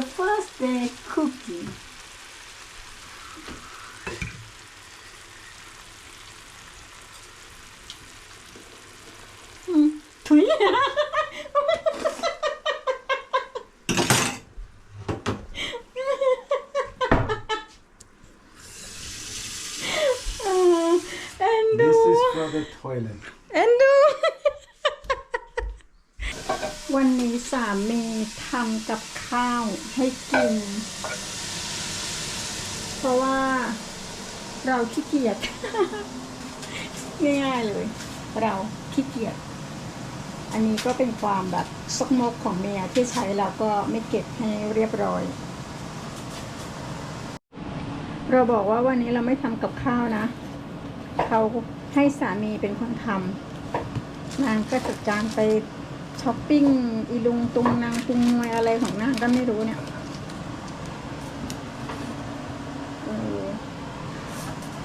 your first day cooking. Hmm. ถุยเอ่อเอ็นดู This is for the toilet. เอ็นดู วันนี้ สามีทำกับข้าวให้กิน เพราะว่าเราขี้เกียจง่ายๆเลย เราขี้เกียจอันนี้ก็เป็นความแบบซกมกของเมียที่ใช้แล้วก็ไม่เก็บให้เรียบร้อย เราบอกว่าวันนี้เราไม่ทำกับข้าวนะ เขาให้สามีเป็นคนทำนางก็จัดการไป ช้อปปิ้งอีลุงตุงนางตุงมวยอะไรของนางก็ไม่รู้เนี่ย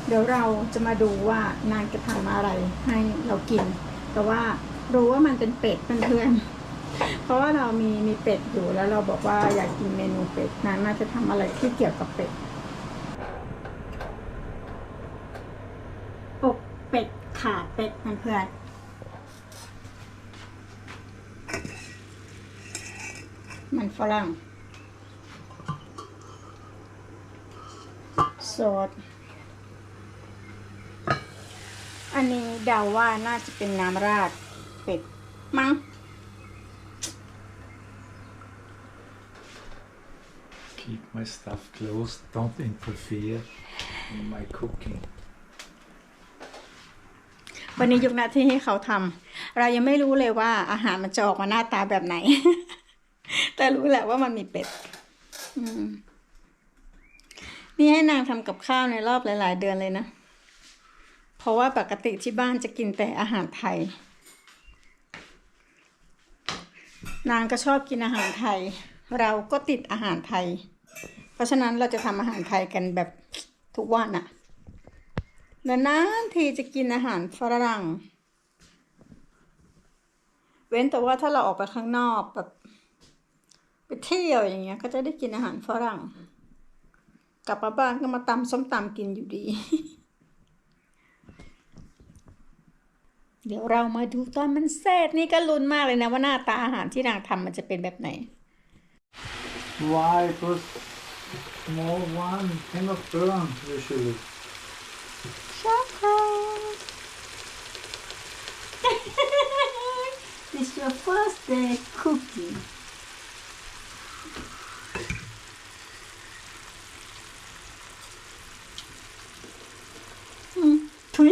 เดี๋ยวเราจะมาดูว่านางจะทำอะไรให้เรากิน แต่ว่ารู้ว่ามันเป็นเป็ดเพื่อนๆเพราะว่าเรามีมีเป็ดอยู่แล้วเราบอกว่าอยากกินเมนูเป็ดนางน่าจะทำอะไรที่เกี่ยวกับเป็ดอบเป็ดขาเป็ดเพื่อนๆ มันฝรั่งซอสอันนี้เดาว่าน่าจะเป็นน้ำราดเป็ดมั้ง Keep my stuff close. Don't interfere in my cooking. วันนี้ยกหน้าที่ให้เขาทำ เรายังไม่รู้เลยว่าอาหารมันจะออกมาหน้าตาแบบไหน แต่รู้แหละว่ามันมีเป็ด อืม นี่ให้นางทำกับข้าวในรอบหลาย ๆ เดือนเลยนะ เพราะว่าปกติที่บ้านจะกินแต่อาหารไทย นางก็ชอบกินอาหารไทย เราก็ติดอาหารไทย เพราะฉะนั้นเราจะทำอาหารไทยกันแบบทุกวันอะนานๆทีจะกินอาหารฝรั่ง เว้นแต่ว่าถ้าเราออกไปข้างนอกแบบ ไปเที่ยวอย่างเงี้ย ก็จะได้กินอาหารฝรั่ง กลับมาบ้านก็มาตำส้มตำกินอยู่ดี เดี๋ยวเรามาดูตอนมันเสร็จนี่ก็ลุ้นมากเลยนะว่าหน้าตาอาหารที่นางทำมันจะเป็นแบบไหน Why it was small one cannot burn usually. Chocolate. this is your first day cooking. Hmm. ถุย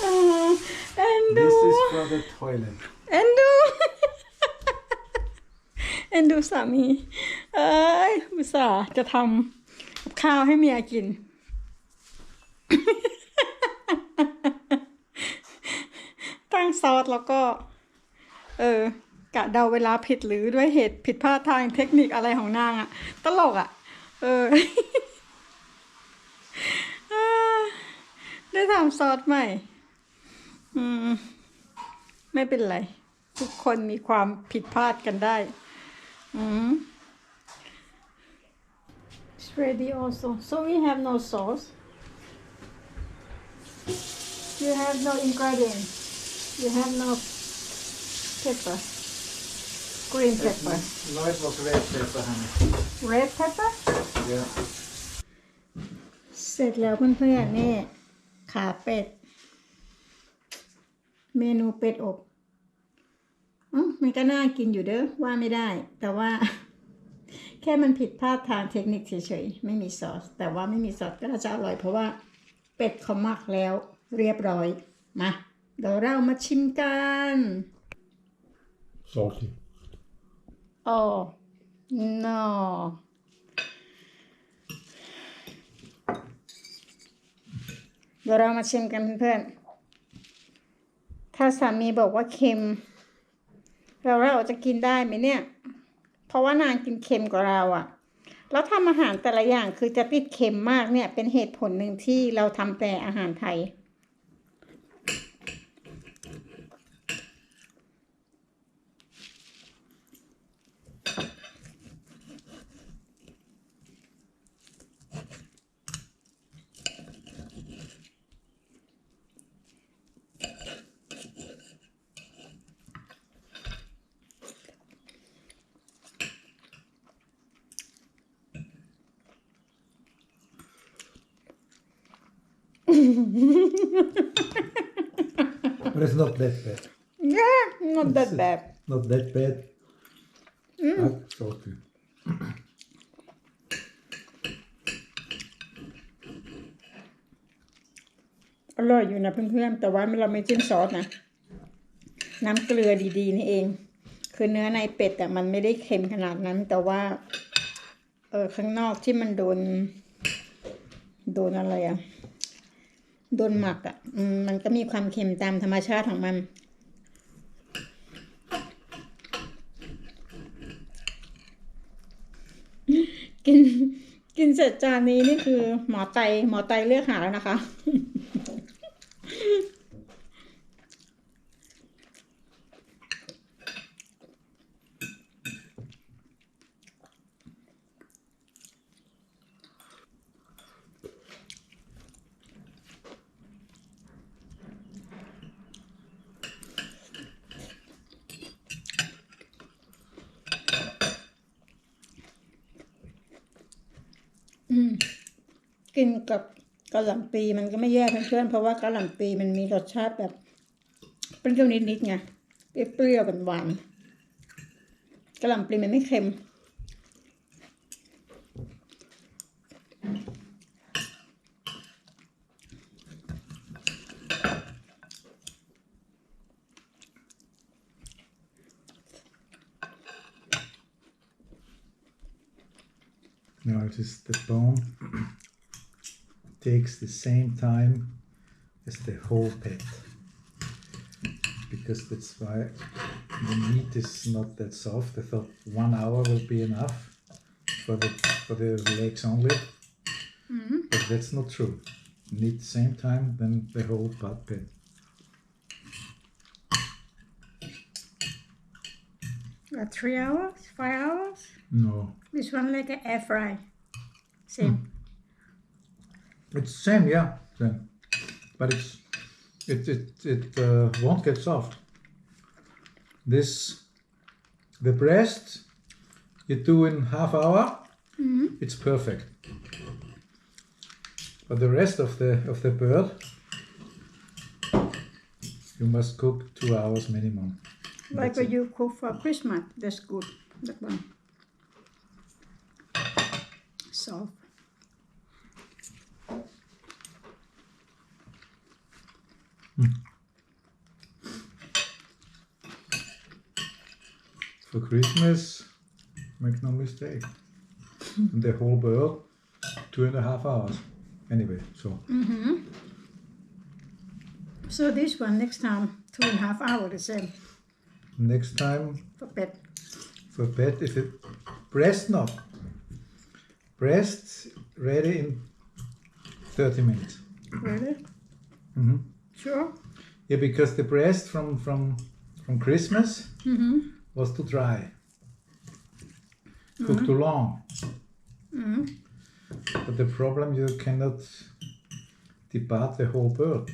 เออเอ็นดู This is for the toilet. เอ็นดูเอ็นดูสามี เอ้ยอุตส่าห์จะทำกับข้าวให้เมียกิน ตั้งซอสแล้วก็ เออกะเดาเวลาผิดหรือด้วยเหตุผิดพลาดทางเทคนิคอะไรของนางอะตลกอะเออได้ทำซอสใหม่ อืม ไม่เป็นไร ทุกคนมีความผิดพลาดกันได้ อืม It's ready also so we have no sauce you have no ingredient you have no pepper green pepper No, it was red pepper, honey. red pepper Yeah. เสร็จแล้วเพื่อนๆนี่ขาเป็ด เมนูเป็ดอบอืมมันก็น่ากินอยู่เด้อว่าไม่ได้ แต่ว่า แค่มันผิดพลาดทางเทคนิคเฉยๆ ไม่มีซอส แต่ว่าไม่มีซอสก็น่าจะอร่อยเพราะว่าเป็ดเขาหมักแล้วเรียบร้อย มาเดี๋ยวเรามาชิมกัน Salty. โอ้ no เดี๋ย ถ้าสามีบอกว่าเค็ม เราเราจะกินได้ไหมเนี่ย เพราะว่านางกินเค็มกว่าเราอะ่ะ แล้วทำอาหารแต่ละอย่างคือจะติดเค็มมากเนี่ย เป็นเหตุผลหนึ่งที่เราทำแต่อาหารไทย But it's not that bad. yeah not that bad Not that bad. I thought you. อร่อยอยู่นะเพื่อนๆ แต่ว่าเราไม่จิ้มซอสนะ น้ำเกลือดีๆ นี่เอง คือเนื้อในเป็ดแต่มันไม่ได้เค็มขนาดนั้น แต่ว่า เออข้างนอกที่มันโดน โดนอะไรอะ โดนหมักอะมันก็มีความเค็มตามธรรมชาติของมันกินกินเสร็จจานนี้นี่คือหมอไตหมอไตเลือกหาแล้วนะคะ กินกับกะหล่ำปีมันก็ไม่แย่เพื่อนๆเพราะว่ากะหล่ำปีมันมีรสชาติแบบเปรี้ยวนิดๆไงเปรี้ยวๆหวานๆกะหล่ำปีมันไม่เค็ม No, it is the bone takes the same time as the whole pet. Because that's why the meat is not that soft. I thought one hour will be enough for the for the legs only. Mm-hmm. But that's not true. You need the same time than the whole butt pet. About three hours five hours No. this one like an air fry same It's the same, yeah, same. But it's it it it uh, won't get soft. This the breast you do in half hour. It's perfect. But the rest of the of the bird you must cook two hours minimum. like when you cook for Christmas that's good that one soft For Christmas, make no mistake. And the whole bird, two and a half hours. Anyway, so mm-hmm. so this one next time two and a half hour the same next time for bed. for bed if it breast not breast ready in 30 minutes. really Mhm. sure Yeah, because the breast from from from Christmas mm-hmm. Was too dry. Cooked too long. But the problem you cannot depart the whole bird.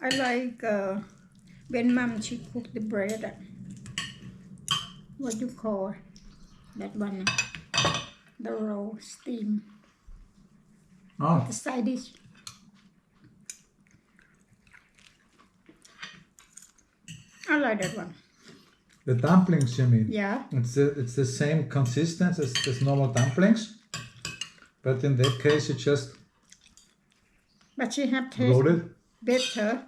I like uh, when mom she cook the bread. What you call that one? The roll steam. Oh, The side dish. I like that one. the dumplings you mean? Yeah. It's the, it's the same consistency as, as normal dumplings, but in that case you just But she have roll taste it. better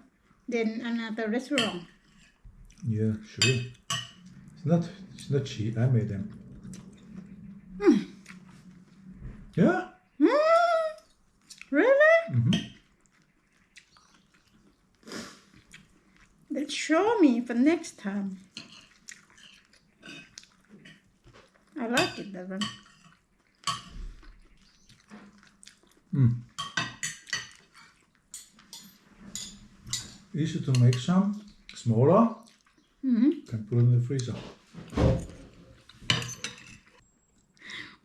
than another restaurant. Yeah, sure. It's not it's not cheap. I made them. Mm. Yeah. Show me for next time. I like it that one Mm. Easy to make some, smaller. Can put in the freezer.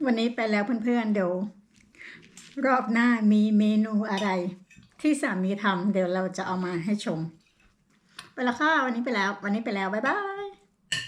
วันนี้ไปแล้วเพื่อนๆเดี๋ยวรอบหน้ามีเมนูอะไร ที่สามีทำเดี๋ยวเราจะเอามาให้ชม ไปแล้วค่ะวันนี้ไปแล้ว วันนี้ไปแล้ว บ๊ายบาย